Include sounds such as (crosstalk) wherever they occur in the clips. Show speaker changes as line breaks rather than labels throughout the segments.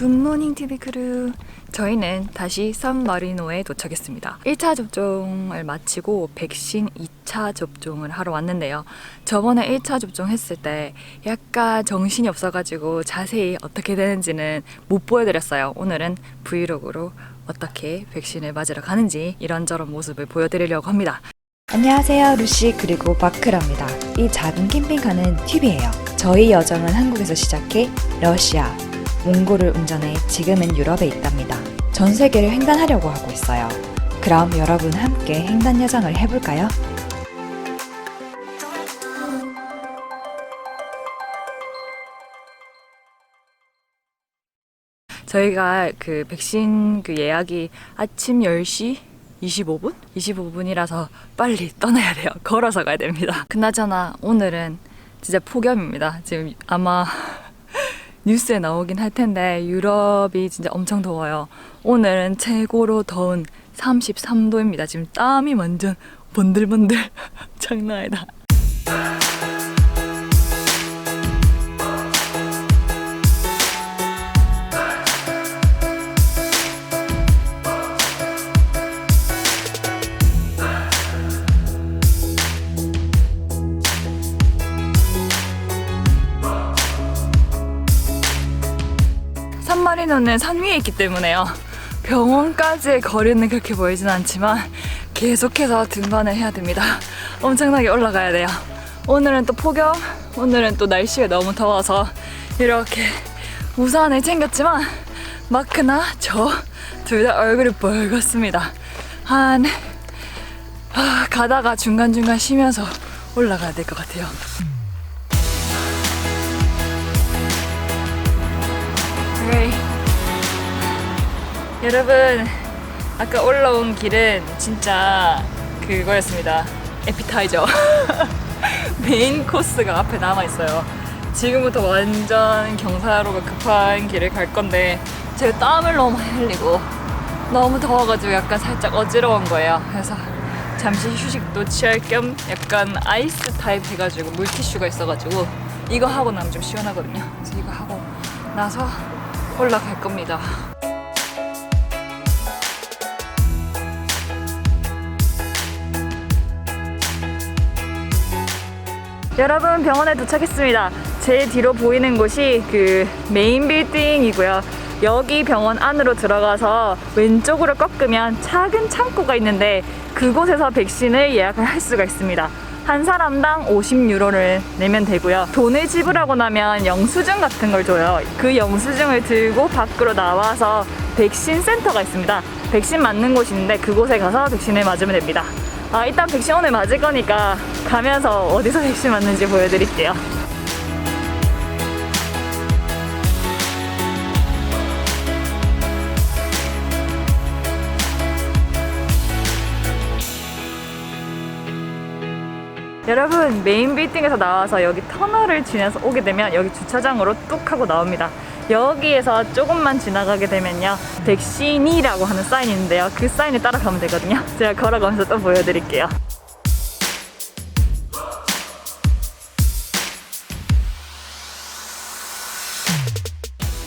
굿모닝 TV 크루. 저희는 다시 산마리노에 도착했습니다. 1차 접종을 마치고 백신 2차 접종을 하러 왔는데요. 저번에 1차 접종했을 때 약간 정신이 없어가지고 자세히 어떻게 되는지는 못 보여드렸어요. 오늘은 브이로그로 어떻게 백신을 맞으러 가는지 이런저런 모습을 보여드리려고 합니다.
안녕하세요 루시 그리고 바크라입니다. 이 작은 캠핑카는 팁이에요. 저희 여정은 한국에서 시작해 러시아, 몽골을 운전해 지금은 유럽에 있답니다. 전 세계를 횡단하려고 하고 있어요. 그럼 여러분 함께 횡단 여정을 해볼까요?
저희가 그 백신 그 예약이 아침 10시 25분? 25분이라서 빨리 떠나야 돼요. 걸어서 가야 됩니다. 그나저나 오늘은 진짜 폭염입니다. 지금 아마 뉴스에 나오긴 할 텐데 유럽이 진짜 엄청 더워요. 오늘은 최고로 더운 33도입니다. 지금 땀이 완전 번들번들 (laughs) 장난 아니다. 산마리노는 산 위에 있기 때문에요. 병원까지의 거리는 그렇게 보이진 않지만 계속해서 등반을 해야 됩니다. 엄청나게 올라가야 돼요. 오늘은 또 폭염, 오늘은 또 날씨가 너무 더워서 이렇게 우산을 챙겼지만 마크나 저 둘 다 얼굴이 뻘겋습니다. 한 아, 가다가 중간중간 쉬면서 올라가야 될 것 같아요. 오케이. 여러분 아까 올라온 길은 진짜 그거였습니다. 에피타이저. (laughs) 메인 코스가 앞에 남아 있어요. 지금부터 완전 경사로가 급한 길을 갈 건데 제가 땀을 너무 흘리고 너무 더워가지고 약간 살짝 어지러운 거예요. 그래서 잠시 휴식도 취할 겸 약간 아이스 타입 해가지고 물티슈가 있어가지고 이거 하고 나면 좀 시원하거든요. 그래서 이거 하고 나서 올라갈 겁니다. 여러분 병원에 도착했습니다. 제 뒤로 보이는 곳이 그 메인 빌딩이고요. 여기 병원 안으로 들어가서 왼쪽으로 꺾으면 작은 창고가 있는데 그곳에서 백신을 예약을 할 수가 있습니다. 한 사람당 50유로를 내면 되고요. 돈을 지불하고 나면 영수증 같은 걸 줘요. 그 영수증을 들고 밖으로 나와서 백신 센터가 있습니다. 백신 맞는 곳인데 그곳에 가서 백신을 맞으면 됩니다. 아, 일단 백신 오늘 맞을 거니까 가면서 어디서 백신 맞는지 보여드릴게요. 여러분 메인 빌딩에서 나와서 여기 터널을 지나서 오게 되면 여기 주차장으로 뚝 하고 나옵니다. 여기에서 조금만 지나가게 되면요. 백신이라고 하는 사인이 있는데요. 그 사인을 따라가면 되거든요. 제가 걸어가면서 또 보여드릴게요.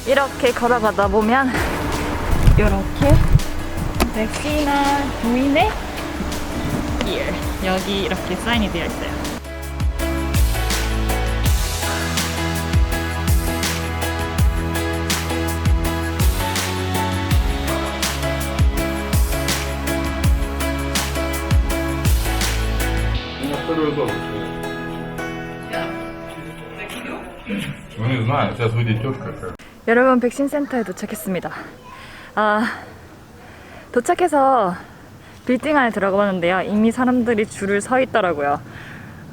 이렇게 걸어가다 보면 이렇게 백신아 부인의 ear. 여기 이렇게 사인이 되어 있어요.
그래서 오늘 누나 제가 소리 좀 갈까요?
여러분 백신 센터에 도착했습니다. 아 도착해서 빌딩 안에 들어가봤는데요. 이미 사람들이 줄을 서 있더라고요.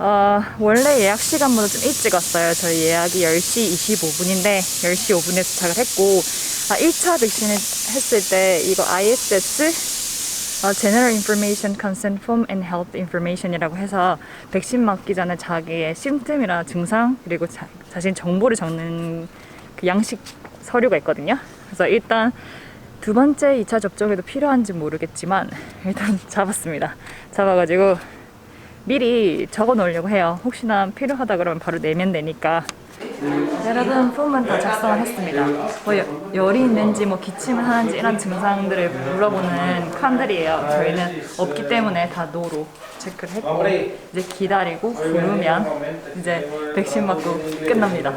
어, 원래 예약 시간보다 좀 일찍 왔어요. 저희 예약이 10시 25분인데 10시 5분에 도착을 했고 아, 1차 백신을 했을 때 이거 ISS 어, General Information Consent Form and Health Information이라고 해서 백신 맞기 전에 자기의 심틈이나 증상 그리고 자, 자신 정보를 적는 그 양식 서류가 있거든요. 그래서 일단 두 번째 2차 접종에도 필요한지 모르겠지만 일단 (laughs) 잡았습니다. 잡아가지고 미리 적어 놓으려고 해요. 혹시나 필요하다 그러면 바로 내면 되니까 여러분 폼은 다 작성을 했습니다. 뭐 여- 열이 있는지 뭐 기침을 하는지 이런 증상들을 물어보는 칸들이에요. 저희는 없기 때문에 다 노로 체크를 했고 이제 기다리고 부르면 이제 백신 맞고 끝납니다.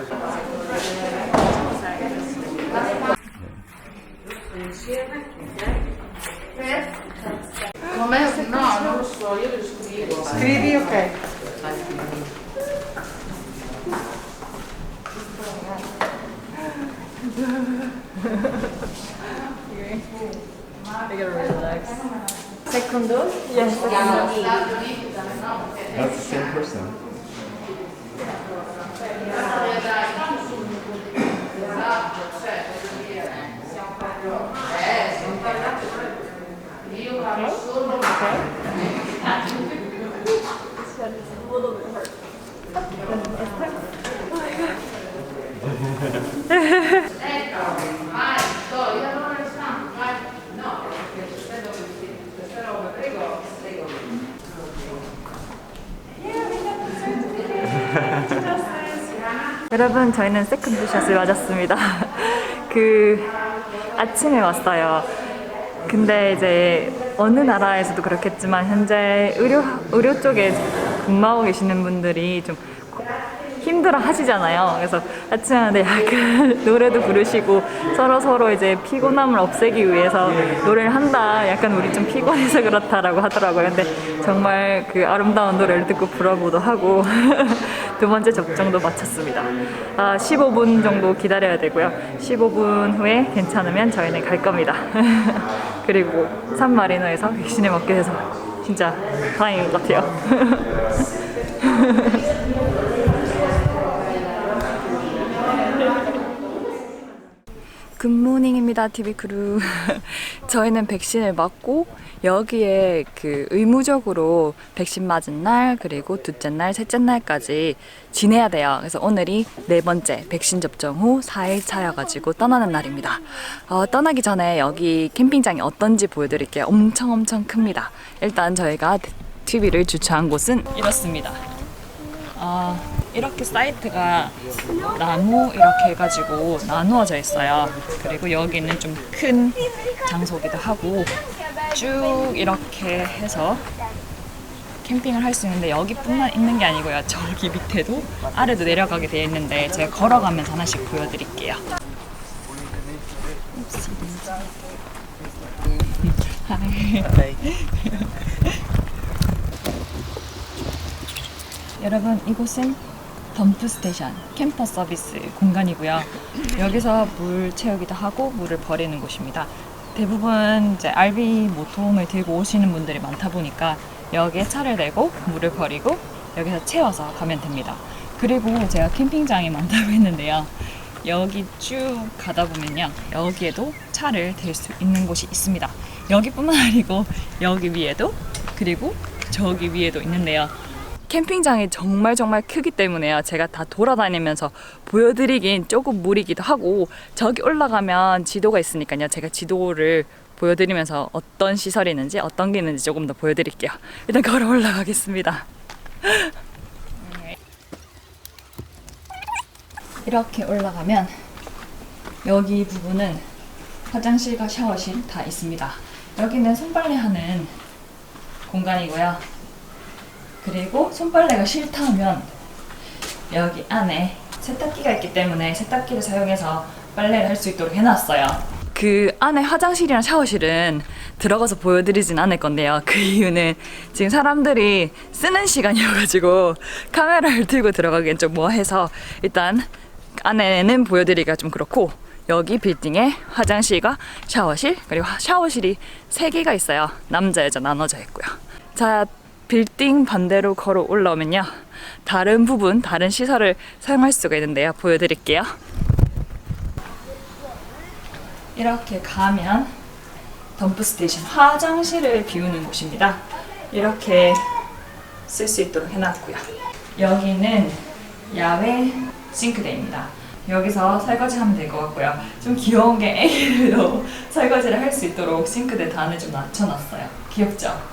Scrivi ok.
I gotta relax. Second dose? Yes, second.
That's the same person. (laughs) (laughs)
여러분 저희는 세컨드 샷을 맞았습니다. (laughs) 그 아침에 왔어요. 근데 이제 어느 나라에서도 그렇겠지만 현재 의료 의료 쪽에 근무하고 계시는 분들이 좀 고- 힘들어 하시잖아요. 그래서 아침에 하는데 약간 노래도 부르시고 서로 서로 이제 피곤함을 없애기 위해서 노래를 한다. 약간 우리 좀 피곤해서 그렇다라고 하더라고요. 근데 정말 그 아름다운 노래를 듣고 불어보도 하고 (laughs) 두 번째 접종도 마쳤습니다. 아, 15분 정도 기다려야 되고요. 15분 후에 괜찮으면 저희는 갈 겁니다. (laughs) 그리고 산마리노에서 백신을 먹게 돼서 진짜 다행인 것 같아요. (laughs) 굿모닝입니다, TV 크루. (laughs) 저희는 백신을 맞고 여기에 그 의무적으로 백신 맞은 날 그리고 둘째 날, 셋째 날까지 지내야 돼요. 그래서 오늘이 네 번째 백신 접종 후 4일 차여가지고 떠나는 날입니다. 어, 떠나기 전에 여기 캠핑장이 어떤지 보여드릴게요. 엄청 엄청 큽니다. 일단 저희가 TV를 주차한 곳은 이렇습니다. 아, 이렇게 사이트가 나무 이렇게 해가지고 나누어져 있어요. 그리고 여기는 좀 큰 장소기도 하고 쭉 이렇게 해서 캠핑을 할 수 있는데 여기뿐만 있는 게 아니고요. 저기 밑에도 아래도 내려가게 되어 있는데 제가 걸어가면서 하나씩 보여드릴게요. (laughs) 여러분 이곳은 덤프 스테이션 캠퍼 서비스 공간이고요. 여기서 물 채우기도 하고 물을 버리는 곳입니다. 대부분 이제 RV 모통을 들고 오시는 분들이 많다 보니까 여기에 차를 대고 물을 버리고 여기서 채워서 가면 됩니다. 그리고 제가 캠핑장이 많다고 했는데요. 여기 쭉 가다 보면요. 여기에도 차를 댈 수 있는 곳이 있습니다. 여기뿐만 (laughs) 아니고 여기 위에도 그리고 저기 위에도 있는데요. 캠핑장이 정말 정말 크기 때문에요. 제가 다 돌아다니면서 보여드리긴 조금 무리기도 하고 저기 올라가면 지도가 있으니까요. 제가 지도를 보여드리면서 어떤 시설이 있는지 어떤 게 있는지 조금 더 보여드릴게요. 일단 걸어 올라가겠습니다. (laughs) 이렇게 올라가면 여기 부분은 화장실과 샤워실 다 있습니다. 여기는 손빨래하는 공간이고요. 그리고 손빨래가 싫다 하면 여기 안에 세탁기가 있기 때문에 세탁기를 사용해서 빨래를 할 수 있도록 해놨어요. 그 안에 화장실이랑 샤워실은 들어가서 보여드리진 않을 건데요. 그 이유는 지금 사람들이 쓰는 시간이어가지고 카메라를 들고 들어가기엔 좀 뭐해서 일단 안에는 보여드리기가 좀 그렇고 여기 빌딩에 화장실과 샤워실 그리고 샤워실이 세 개가 있어요. 남자 여자 나눠져 있고요. 자 빌딩 반대로 걸어 올라오면요 다른 부분 다른 시설을 사용할 수가 있는데요 보여드릴게요. 이렇게 가면 덤프 스테이션 화장실을 비우는 곳입니다. 이렇게 쓸 수 있도록 해놨고요. 여기는 야외 싱크대입니다. 여기서 설거지 하면 될 것 같고요. 좀 귀여운 게 (laughs) 애기들도 설거지를 할 수 있도록 싱크대 단을 좀 낮춰놨어요. 귀엽죠?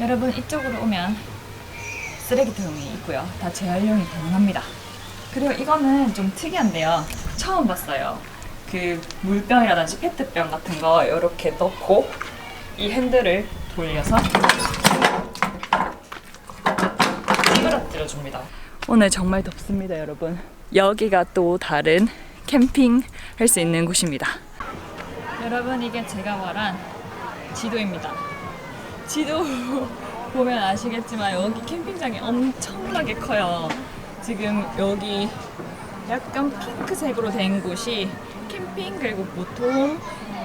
여러분 이쪽으로 오면 쓰레기통이 있고요. 다 재활용이 가능합니다. 그리고 이거는 좀 특이한데요. 처음 봤어요. 그 물병이라든지 페트병 같은 거 이렇게 넣고 이 핸들을 돌려서 찌그러뜨려 줍니다. 오늘 정말 덥습니다, 여러분. 여기가 또 다른 캠핑 할 수 있는 곳입니다. 여러분 이게 제가 말한 지도입니다. 지도 (laughs) 보면 아시겠지만 여기 캠핑장이 엄청나게 커요. 지금 여기 약간 핑크색으로 된 곳이 캠핑 그리고 보통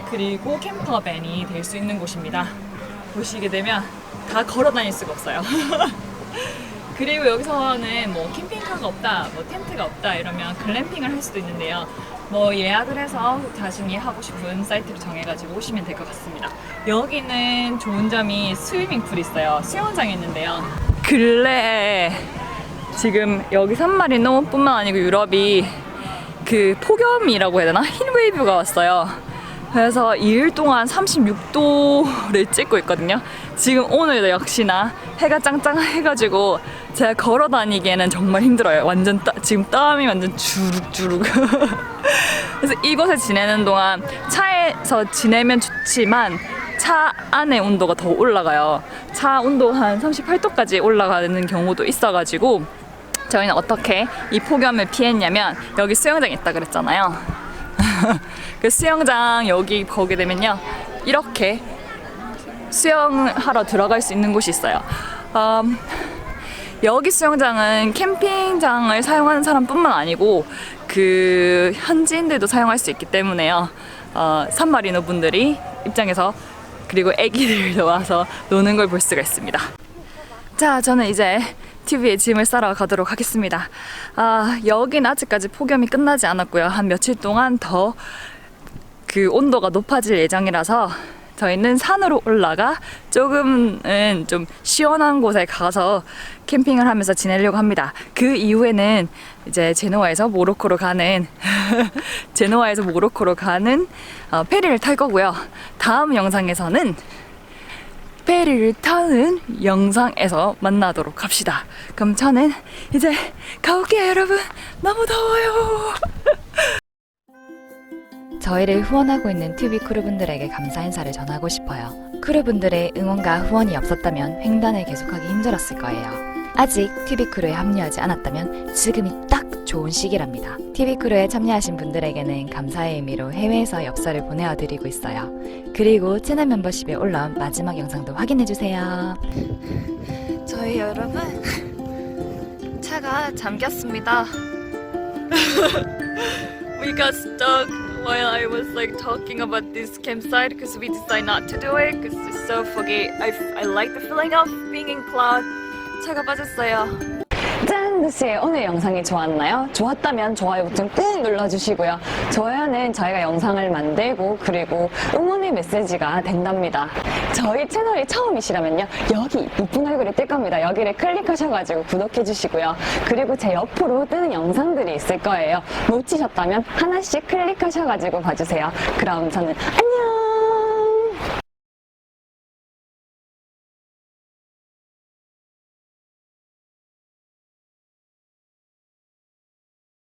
그리고 캠퍼밴이 될 수 있는 곳입니다. 보시게 되면 다 걸어 다닐 수가 없어요. (laughs) 그리고 여기서는 뭐 캠핑카가 없다, 뭐 텐트가 없다 이러면 글램핑을 할 수도 있는데요. 뭐 예약을 해서 자신이 하고 싶은 사이트를 정해가지고 오시면 될 것 같습니다. 여기는 좋은 점이 스위밍풀이 있어요. 수영장이 있는데요. 근래에 지금 여기 산마리노뿐만 아니고 유럽이 그 폭염이라고 해야 되나? 흰 웨이브가 왔어요. 그래서 2일 동안 36도를 찍고 있거든요. 지금 오늘도 역시나 해가 짱짱해가지고 제가 걸어 다니기에는 정말 힘들어요. 완전 따, 지금 땀이 완전 주룩주룩. (laughs) 그래서 이곳에 지내는 동안 차에서 지내면 좋지만 차 안의 온도가 더 올라가요. 차 온도 한 38도까지 올라가는 경우도 있어가지고 저희는 어떻게 이 폭염을 피했냐면 여기 수영장이 있다 그랬잖아요. (laughs) 그 수영장 여기 보게 되면요 이렇게 수영하러 들어갈 수 있는 곳이 있어요. 음, 여기 수영장은 캠핑장을 사용하는 사람뿐만 아니고 그 현지인들도 사용할 수 있기 때문에요. 어, 산마리노 분들이 입장에서 그리고 애기들도 와서 노는 걸 볼 수가 있습니다. 자, 저는 이제 TV에 짐을 싸러 가도록 하겠습니다. 아, 여긴 아직까지 폭염이 끝나지 않았고요. 한 며칠 동안 더 그 온도가 높아질 예정이라서 저희는 산으로 올라가 조금은 좀 시원한 곳에 가서 캠핑을 하면서 지내려고 합니다. 그 이후에는 이제 제노아에서 모로코로 가는 (laughs) 제노아에서 모로코로 가는 어, 페리를 탈 거고요. 다음 영상에서는 페리를 타는 영상에서 만나도록 합시다. 그럼 저는 이제 가볼게요, 여러분. 너무 더워요. (laughs)
저희를 후원하고 있는 튜비 크루분들에게 감사 인사를 전하고 싶어요. 크루분들의 응원과 후원이 없었다면 횡단을 계속하기 힘들었을 거예요. 아직 튜비 크루에 합류하지 않았다면 지금이 딱 좋은 시기랍니다. 튜비 크루에 참여하신 분들에게는 감사의 의미로 해외에서 엽서를 보내어 드리고 있어요. 그리고 채널 멤버십에 올라온 마지막 영상도 확인해 주세요.
저희 여러분 차가 잠겼습니다. we got stuck while I was like talking about this campsite because we decided not to do it because it's so foggy. I, I like the feeling of being in cloud. 차가 빠졌어요. 짠! 루시의 오늘 영상이 좋았나요? 좋았다면 좋아요 버튼 꾹 눌러주시고요. 좋아요는 저희가 영상을 만들고 그리고 응원의 메시지가 된답니다. 저희 채널이 처음이시라면요. 여기 이쁜 얼굴이 뜰 겁니다. 여기를 클릭하셔가지고 구독해주시고요. 그리고 제 옆으로 뜨는 영상들이 있을 거예요. 놓치셨다면 하나씩 클릭하셔가지고 봐주세요. 그럼 저는 안녕!